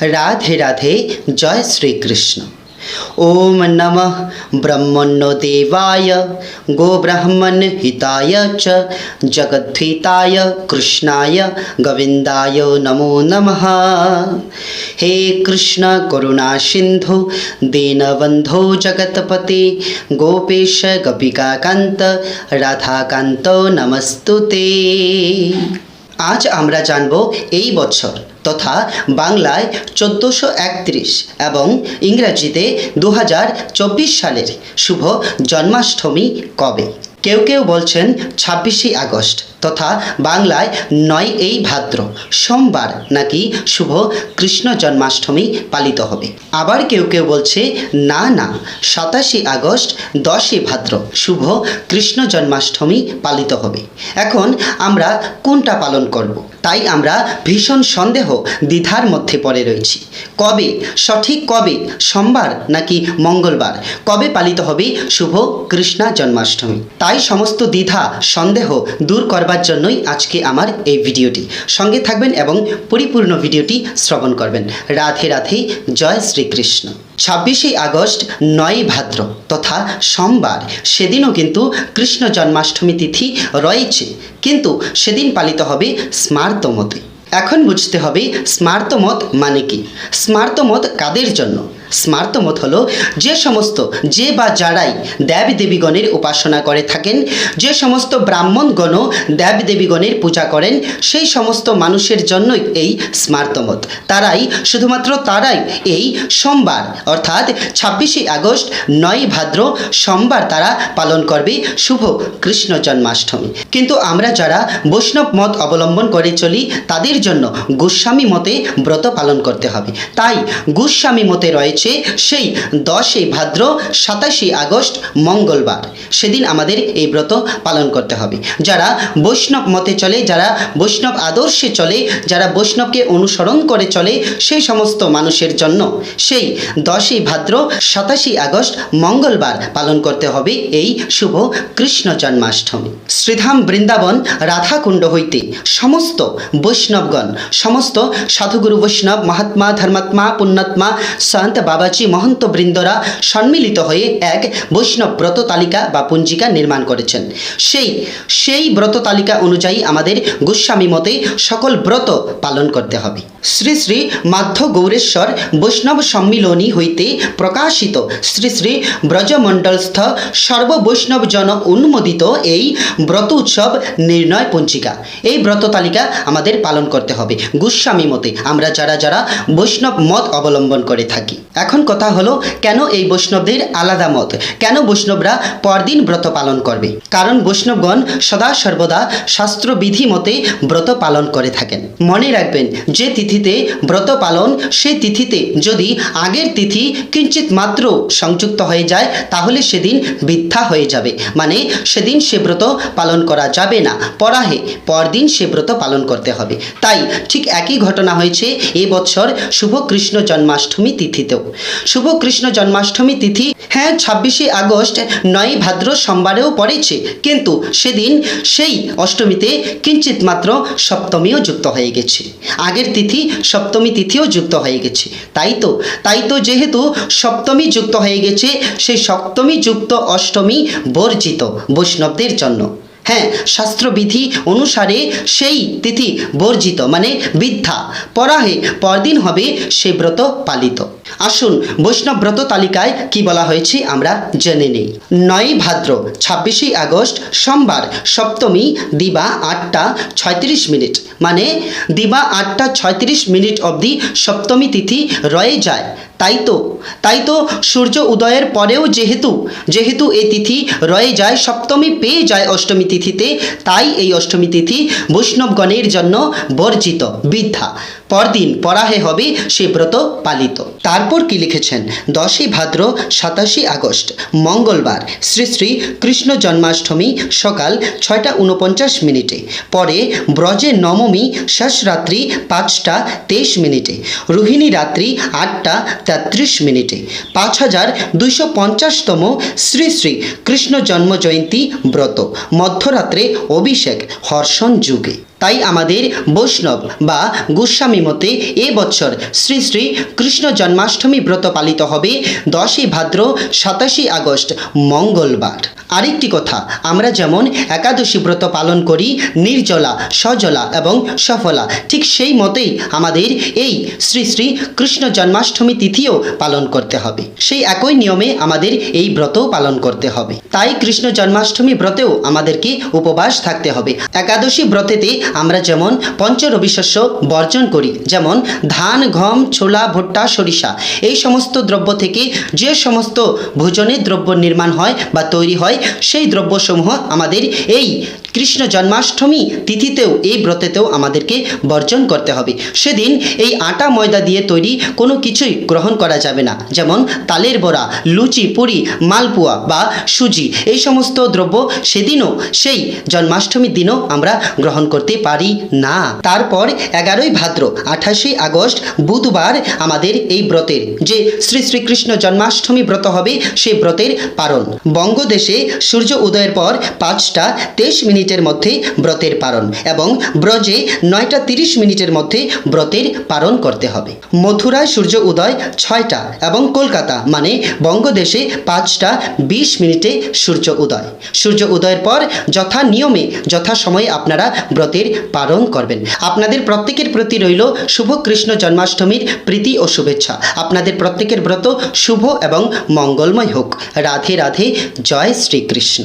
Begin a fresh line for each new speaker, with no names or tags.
রাধে রাধে, জয় শ্রীকৃষ্ণ। ওম নমঃ ব্রহ্মণ্যদেবায় গোব্রাহ্মণ হিতায় চ, জগদ্ধিতায় কৃষ্ণায় গোবিন্দায় নমো নমঃ। হে কৃষ্ণ করুণা সিন্ধু, দীনবন্ধো জগৎপতে, গোপেশ গোপিকাকান্ত, রাধাকান্ত নমস্তুতে। আজ আমরা জানব এই বছর, তথা বাংলায় চোদ্দোশো একত্রিশ এবং ইংরাজিতে দু হাজার চব্বিশ সালের শুভ জন্মাষ্টমী কবে? কেউ কেউ বলছেন ছাব্বিশে আগস্ট। তথা বাংলায় নয় এই ভাদ্র। সোমবার নাকি শুভ কৃষ্ণ জন্মাষ্টমী পালিত হবে। আবার কেউ কেউ বলছে, না না, সাতাশে আগস্ট দশই ভাদ্র, শুভ কৃষ্ণ জন্মাষ্টমী পালিত হবে। এখন আমরা কোনটা পালন করব? তাই আমরা ভীষণ সন্দেহ দ্বিধার মধ্যে পড়ে রয়েছি। কবে, সঠিক কবে, সোমবার নাকি মঙ্গলবার, কবে পালিত হবে শুভ কৃষ্ণা জন্মাষ্টমী? তাই সমস্ত দ্বিধা, সন্দেহ দূর করবার জন্যই আজকে আমার এই ভিডিওটি। সঙ্গে থাকবেন এবং পরিপূর্ণ ভিডিওটি শ্রবণ করবেন। রাধে রাধে, জয় শ্রীকৃষ্ণ। ছাব্বিশে আগস্ট নয় ভাদ্র তথা সোমবার। সেদিনও কিন্তু কৃষ্ণ জন্মাষ্টমী তিথি রয়েছে। কিন্তু সেদিন পালিত হবে স্মার্তমতে এখন বুঝতে হবে স্মার্তমত মানে কি? স্মার্তমত কাদের জন্য? স্মার্তমত হলো, যে সমস্ত যে বা যারাই দেব দেবীগণের উপাসনা করে থাকেন, যে সমস্ত ব্রাহ্মণগণ দেব দেবীগণের পূজা করেন, সেই সমস্ত মানুষের জন্যই এই স্মার্তমত তারাই শুধুমাত্র তারাই এই সোমবার, অর্থাৎ ছাব্বিশে আগস্ট, নয় ভাদ্র সোমবার তারা পালন করবে শুভ কৃষ্ণ জন্মাষ্টমী। কিন্তু আমরা যারা বৈষ্ণব মত অবলম্বন করে চলি, তাদের জন্য গোস্বামী মতে ব্রত পালন করতে হবে। তাই গোস্বামী মতে রয়েছে সেই দশই ভাদ্র সাতাশে আগস্ট, মঙ্গলবার। সেদিন আমাদের এই ব্রত পালন করতে হবে। যারা বৈষ্ণব মতে চলে, যারা বৈষ্ণব আদর্শে চলে, যারা বৈষ্ণবকে অনুসরণ করে চলে, সেই সমস্ত মানুষের জন্য সেই দশই ভাদ্র সাতাশে আগস্ট, মঙ্গলবার পালন করতে হবে এই শুভ কৃষ্ণ জন্মাষ্টমী। শ্রীধাম বৃন্দাবন, রাধাকুণ্ড হইতে সমস্ত বৈষ্ণবগণ, সমস্ত সাধুগুরু বৈষ্ণব, মহাত্মা, ধর্মাত্মা, পুণ্যাত্মা, সন্ত বাবাজি মহন্ত বৃন্দরা সম্মিলিত হয়ে এক বৈষ্ণব ব্রত তালিকা বা পঞ্জিকা নির্মাণ করেছেন। সেই সেই ব্রত তালিকা অনুযায়ী আমাদের গোস্বামী মতে সকল ব্রত পালন করতে হবে। শ্রী শ্রী মাধ্য গৌরেশ্বর বৈষ্ণব সম্মিলনী হইতে প্রকাশিত শ্রী শ্রী ব্রজমণ্ডলস্থ সর্ববৈষ্ণব জন উন্মোদিত এই ব্রত উৎসব নির্ণয় পঞ্জিকা। এই ব্রত তালিকা আমাদের পালন করতে হবে। গোস্বামী মতে আমরা যারা যারা বৈষ্ণব মত অবলম্বন করে থাকি। এখন কথা হলো, কেন এই বৈষ্ণবদের আলাদা মত? কেন বৈষ্ণবরা পরদিন ব্রত পালন করবে? কারণ বৈষ্ণবগণ সদা সর্বদা শাস্ত্রবিধি মতে ব্রত পালন করে থাকেন। মনে রাখবেন, যে তিথিতে ব্রত পালন সেই তিথিতে যদি আগের তিথি কিঞ্চিত মাত্র সংযুক্ত হয়ে যায়, তাহলে সেদিন বৃদ্ধা হয়ে যাবে। মানে সেদিন সে ব্রত পালন করা যাবে না। পরাহে পরদিন সে ব্রত পালন করতে হবে। তাই ঠিক একই ঘটনা হয়েছে এবছর শুভ কৃষ্ণ জন্মাষ্টমী তিথিতেও। শুভ কৃষ্ণ জন্মাষ্টমী তিথি। হ্যাঁ ছাব্বিশে আগস্ট নয় ভাদ্র সোমবারেও পড়েছে। কিন্তু সেদিন সেই অষ্টমীতে কিঞ্চিত মাত্র সপ্তমীও যুক্ত হয়ে গেছে। আগের তিথি সপ্তমী তিথিও যুক্ত হয়ে গেছে। তাই তো তাই তো যেহেতু সপ্তমী যুক্ত হয়ে গেছে, সেই সপ্তমী যুক্ত অষ্টমী বর্জিত বৈষ্ণবদের জন্য। হ্যাঁ শাস্ত্রবিধি অনুসারে সেই তিথি বর্জিত মানে বৃদ্ধা। পরাহে পরদিন হবে সে ব্রত পালিত। আসুন বৈষ্ণব ব্রত তালিকায় কি বলা হয়েছে আমরা জেনে নেই। নয় ভাদ্র, ছাব্বিশে আগস্ট, সোমবার, সপ্তমী, দিবা আটটা ছয়ত্রিশ মিনিট। মানে দিবা আটটা ছয়ত্রিশ মিনিট অবধি সপ্তমী তিথি রয়ে যায়। তাই তো তাই তো সূর্য উদয়ের পরেও যেহেতু যেহেতু এই তিথি রয়ে যায়, সপ্তমী পেয়ে যায় অষ্টমী তিথিতে, তাই এই অষ্টমী তিথি বৈষ্ণবগণের জন্য বর্জিত, বৃদ্ধা। পরদিন পরাহে হবে সে ব্রত পালিত। তারপর কি লিখেছেন? দশই ভাদ্র, সাতাশে আগস্ট, মঙ্গলবার, শ্রী শ্রী কৃষ্ণ জন্মাষ্টমী, সকাল ছয়টা উনপঞ্চাশ মিনিটে। পরে ব্রজে নবমী, শেষ রাত্রি পাঁচটা তেইশ মিনিটে। রোহিণী রাত্রি আটটা তেত্রিশ মিনিটে। পাঁচ হাজার দুইশো পঞ্চাশতম শ্রী শ্রী কৃষ্ণ জন্ম জয়ন্তী ব্রত মধ্যরাত্রে অভিষেক হর্ষণ যুগে। তাই আমাদের বৈষ্ণব বা গোস্বামী মতে এ বছর শ্রী শ্রী কৃষ্ণ জন্মাষ্টমী ব্রত পালিত হবে দশই ভাদ্র, সাতাশে আগস্ট, মঙ্গলবার। আরেকটি কথা, আমরা যেমন একাদশী ব্রত পালন করি, নির্জলা, সজলা এবং সফলা, ঠিক সেই মতেই আমাদের এই শ্রী শ্রী কৃষ্ণ জন্মাষ্টমী তিথিও পালন করতে হবে। সেই একই নিয়মে আমাদের এই ব্রতও পালন করতে হবে। তাই কৃষ্ণ জন্মাষ্টমী ব্রতেও আমাদেরকে উপবাস থাকতে হবে। একাদশী ব্রতেতে আমরা যেমন পঞ্চরবি শস্য বর্জন করি, যেমন ধান, গম, ছোলা, ভুট্টা, সরিষা। এই সমস্ত দ্রব্য থেকে যে সমস্ত ভোজনের দ্রব্য নির্মাণ হয় বা তৈরি হয়, সেই দ্রব্যসমূহ আমাদের এই কৃষ্ণ জন্মাষ্টমী তিথিতেও, এই ব্রতেতেও আমাদেরকে বর্জন করতে হবে। সেদিন এই আটা ময়দা দিয়ে তৈরি কোনো কিছুই গ্রহণ করা যাবে না। যেমন তালের বড়া, লুচি, পুরি, মালপোয়া বা সুজি, এই সমস্ত দ্রব্য সেদিনও সেই জন্মাষ্টমীর দিনও আমরা গ্রহণ করতে পারি না। তারপর এগারোই ভাদ্র, আঠাশে আগস্ট, বুধবার আমাদের এই ব্রতের যে শ্রী শ্রীকৃষ্ণ জন্মাষ্টমী ব্রত হবে সেই ব্রতের পারণ বঙ্গদেশে সূর্য উদয়ের পর পাঁচটা তেইশ মিনিটের মধ্যে ব্রতের পারণ এবং ব্রজে নয়টা তিরিশ মিনিটের মধ্যে ব্রতের পালন করতে হবে। মথুরায় সূর্য উদয় ছয়টা এবং কলকাতা মানে বঙ্গদেশে পাঁচটা বিশ মিনিটে সূর্য উদয়। সূর্য উদয়ের পর যথা নিয়মে, যথা সময়ে আপনারা ব্রতের পালন করবেন। আপনাদের প্রত্যেকের প্রতি রইল শুভ কৃষ্ণ জন্মাষ্টমীর প্রীতি ও শুভেচ্ছা। আপনাদের প্রত্যেকের ব্রত শুভ এবং মঙ্গলময় হোক। রাধে রাধে, জয় শ্রীকৃষ্ণ।